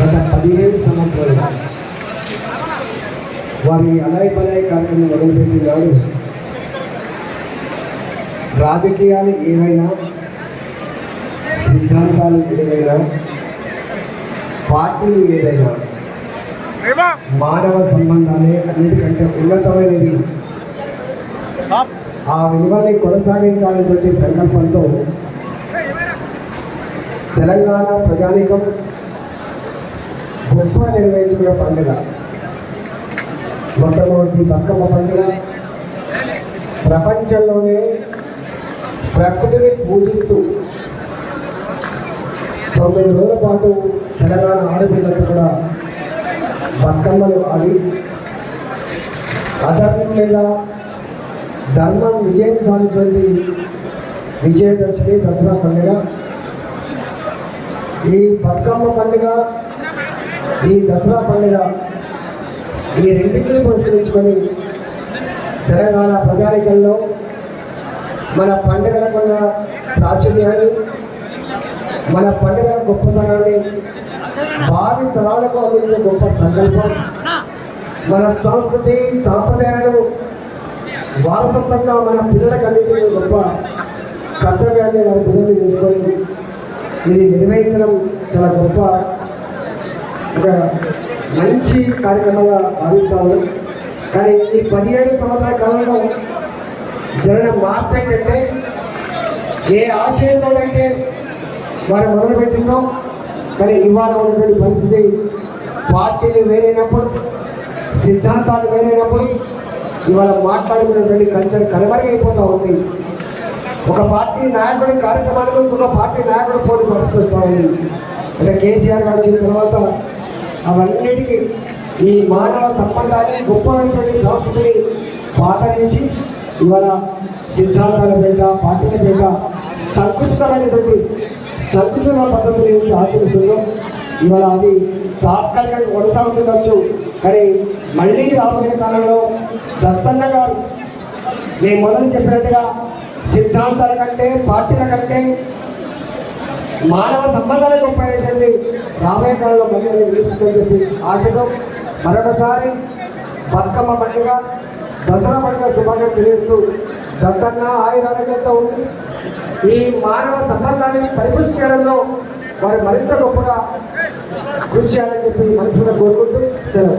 గత పదిహేను సంవత్సరాలుగా వారి అలాయి పలాయి కార్యక్రమం మొదలుపెట్టినాడు రాజకీయాలు ఏవైనా సిద్ధాంతాలు ఏవైనా పార్టీలు ఏదైనా మానవ సంబంధాలే అన్నిటికంటే ఉన్నతమైనది ఆ విలువని కొనసాగించాలనేటువంటి సంకల్పంతో తెలంగాణ ప్రజానికం దసరా నిర్వహించుకున్న పండుగ. మొట్టమొదటి బతుకమ్మ పండుగ. ప్రపంచంలోనే ప్రకృతిని పూజిస్తూ తొమ్మిది రోజుల పాటు తెలంగాణ ఆడపిల్లలకు కూడా బతుకమ్మలు ఆడి అధర్మం మీద ధర్మం విజయం సాధించినటువంటి విజయదశమి దసరా పండుగ. ఈ బతుకమ్మ పండుగ ఈ దసరా పండుగ ఈ రెండింటిని పురస్కరించుకొని తెలంగాణ ప్రజానికల్లో మన పండుగలకున్న ప్రాచుర్యాన్ని మన పండుగల గొప్పతనాన్ని భావి తరాలకు అందించే గొప్ప సంకల్పం మన సంస్కృతి సాంప్రదాయాలను వారసత్వంగా మన పిల్లలకు అందించే గొప్ప కర్తవ్యాన్ని మన పిల్లలు చేసుకొని ఇది నిర్వహించడం చాలా గొప్ప ఒక మంచి కార్యక్రమంగా భావిస్తాను కానీ ఈ పదిహేడు సంవత్సరాల కాలంలో జరిగిన మార్పు ఏంటంటే ఏ ఆశయంతోనైతే వారు మొదలుపెట్టిందో కానీ ఇవాళ ఉన్నటువంటి పరిస్థితి పార్టీలు వేరైనప్పుడు సిద్ధాంతాలు వేరైనప్పుడు ఇవాళ మాట్లాడుకున్నటువంటి కల్చర్ కనుమరుగైపోతూ ఉంది. ఒక పార్టీ నాయకుడి కార్యక్రమాలకు ఇంకొక పార్టీ నాయకుడు పోటీ పరిస్థితి వస్తూ ఉంది అంటే కేసీఆర్ గారు వచ్చిన తర్వాత అవన్నిటికీ ఈ మానవ సంబంధాన్ని గొప్పమైనటువంటి సంస్కృతిని పాతనేసి ఇవాళ సిద్ధాంతాల పేట పార్టీల పేట సంకుచితమైనటువంటి సంకుచిత పద్ధతులు ఏదైతే ఆచరిస్తుందో ఇవాళ అది తాత్కాలికంగా కొనసాగుతుండొచ్చు. కానీ మళ్ళీ రాబోయే కాలంలో దత్తన్న గారు నేను మొదలు చెప్పినట్టుగా సిద్ధాంతాల కంటే పార్టీల కంటే మానవ సంబంధాల గొప్పైనటువంటి రాబోయే కాలంలో మళ్ళీ అది నిలుస్తుందని చెప్పి ఆశతో మరొకసారి బతుకమ్మ పండుగ దసరా పండుగ శుభాకాంక్షలు తెలియజేస్తూ దత్తన్న ఆయురారోగ్యంతో ఉంది ఈ మానవ సంబంధాన్ని పరిపుష్టి చేయడంలో వారు మరింత గొప్పగా కృషి చేయాలని చెప్పి మనసులో కోరుకుంటూ సెలవు.